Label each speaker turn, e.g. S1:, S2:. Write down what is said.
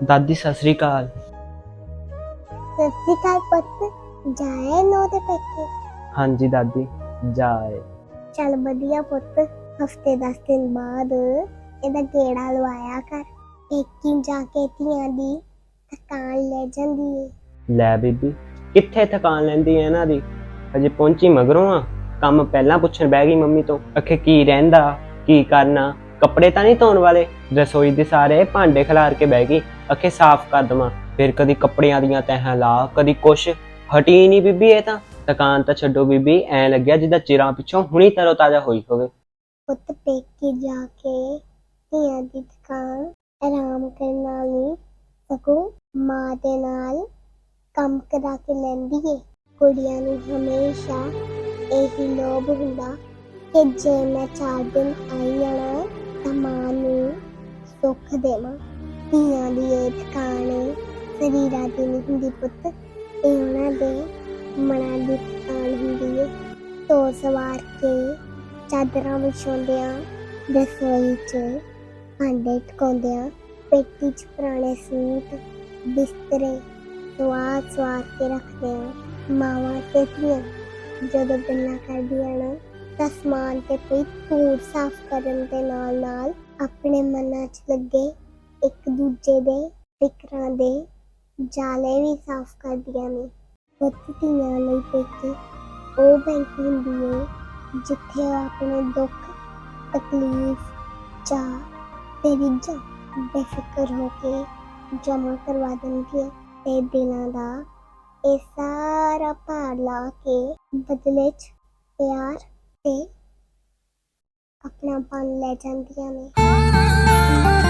S1: ਦਾਦੀ ਸਤਿ ਸ੍ਰੀ ਅਕਾਲ।
S2: ਸਤਿ ਸ਼੍ਰੀ ਅਕਾਲ ਪੁੱਤ ਜਾਏ ਨੋ ਦੇ ਪੇਕੇ
S1: ਹਾਂਜੀ ਦਾਦੀ ਜਾਏ।
S2: ਚੱਲ ਵਧੀਆ ਪੁੱਤ ਹਫ਼ਤੇ 10 ਦਿਨ ਬਾਅਦ ਇਹਦਾ ਗੇੜਾ ਲਵਾਇਆ ਕਰ। ਪੇਕੀ ਜਾ ਕੇ ਧੀਆਂ ਦੀ ਥਕਾਨ ਲੈ ਜਾਂਦੀ ਏ।
S1: ਲੈ ਬੀਬੀ ਕਿੱਥੇ ਥਕਾਨ ਲੈਂਦੀ ਐ ਇਹਨਾਂ ਦੀ? ਅਜੇ ਪਹੁੰਚੀ ਮਗਰੋਂ ਆ। ਕੰਮ ਪਹਿਲਾਂ ਪੁੱਛਣ ਬਹਿ ਗਈ ਮੰਮੀ ਤੋਂ ਅਖੇ ਕੀ ਰਹਿੰਦਾ ਕੀ ਕਰਨਾ? ਕੱਪੜੇ ਤਾਂ ਨਹੀਂ ਧੋਣ ਵਾਲੇ। ਰਸੋਈ ਦੇ ਸਾਰੇ ਭਾਂਡੇ ਖਿਲਾਰ ਕੇ ਬਹਿ ਗਈ। ਅਖੇ ਸਾਫ਼ ਕਰ ਦਵਾਂ। ਫਿਰ ਕਦੀ ਕੱਪੜਿਆਂ ਦੀਆਂ ਤਹਾਂ ਲਾ, ਕਦੀ ਕੁਛ। ਹਟੀ ਨਹੀਂ ਬੀਬੀ ਇਹ ਤਾਂ। ਥਕਾਨ ਤਾਂ ਛੱਡੋ ਬੀਬੀ, ਐ ਲੱਗਿਆ ਜਿੱਦਾਂ ਚਿਰਾਂ ਪਿੱਛੋਂ ਹੁਣੀ ਤਰੋ ਤਾਜ਼ਾ ਹੋਈ ਹੋਵੇ।
S2: ਪੁੱਤ ਪੇਕੀ ਜਾ ਕੇ ਧੀਆਂ ਦੀ ਥਕਾਨ ਆਰਾਮ ਕਰਨ ਨਾਲ ਸਗੋਂ ਮਾਂ ਦੇ ਨਾਲ ਕੰਮ ਕਰਾ ਕੇ ਲੈਂਦੀ ਏ। ਕੁੜੀਆਂ ਨੂੰ ਹਮੇਸ਼ਾ ਇਹੀ ਲੋਭ ਹੁੰਦਾ ਕਿ ਜੇ ਮੈਂ ਚਾਰ ਦਿਨ ਆਈ ਜਾਣਾ ਤਾਂ ਮਾਂ ਨੂੰ ਸੁੱਖ ਦੇਵਾਂ। ਧੀਆਂ ਦੀ ਇਹ ਥਕਾਨ ਸਰੀਰਾਂ ਦੀ ਨਹੀਂ ਹੁੰਦੀ ਪੁੱਤ। ਇਹ ਉਹਨਾਂ ਦੇ ਮਨਾਂ ਦੀ ਥਕਾਨ ਹੁੰਦੀ ਹੈ ਧੋ ਸਵਾਰ ਕੇ ਚਾਦਰਾਂ ਵਿਛਾਉਂਦਿਆਂ, ਰਸੋਈ 'ਚ ਭਾਂਡੇ ਟਕਾਉਂਦਿਆਂ, ਪੇਟੀ 'ਚ ਪੁਰਾਣੇ ਸੂਟ, ਬਿਸਤਰੇ ਸਵਾਦ ਸਵਾਰ ਕੇ ਰੱਖਦੇ ਰੱਖਦਿਆਂ ਮਾਵਾਂ ਤੇ ਧੀਆਂ ਜਦੋਂ ਗੱਲਾਂ ਕਰਦੀਆਂ ਨਾ ਤਾਂ ਸਮਾਨ ਤੇ ਪਈ ਧੂੜ ਸਾਫ਼ ਕਰਨ ਦੇ ਨਾਲ ਨਾਲ ਆਪਣੇ ਮਨਾਂ 'ਚ ਲੱਗੇ ਇੱਕ ਦੂਜੇ ਦੇ ਫਿਕਰਾਂ ਦੇ ਜਾਲੇ ਵੀ ਸਾਫ਼ ਕਰਦੀਆਂ ਨੇ। ਪੁੱਤ ਲਈ ਪੇਕੇ ਉਹ ਬੈਂਕ ਹੁੰਦੀ ਹੈ ਜਿੱਥੇ ਉਹ ਆਪਣੇ ਦੁੱਖ, ਤਕਲੀਫ ਚਾਹ ਤੇ ਰਿਝਾਂ ਬੇਫਿਕਰ ਹੋ ਕੇ ਜਮ੍ਹਾਂ ਕਰਵਾ ਦਿੰਦੀ ਹੈ ਤੇ ਦਿਲਾਂ ਦਾ ਇਹ ਸਾਰਾ ਭਾਰ ਲਾ ਕੇ ਬਦਲੇ 'ਚ ਪਿਆਰ ਤੇ ਆਪਣਾ ਬਨ ਲੈ ਜਾਂਦੀਆਂ ਨੇ।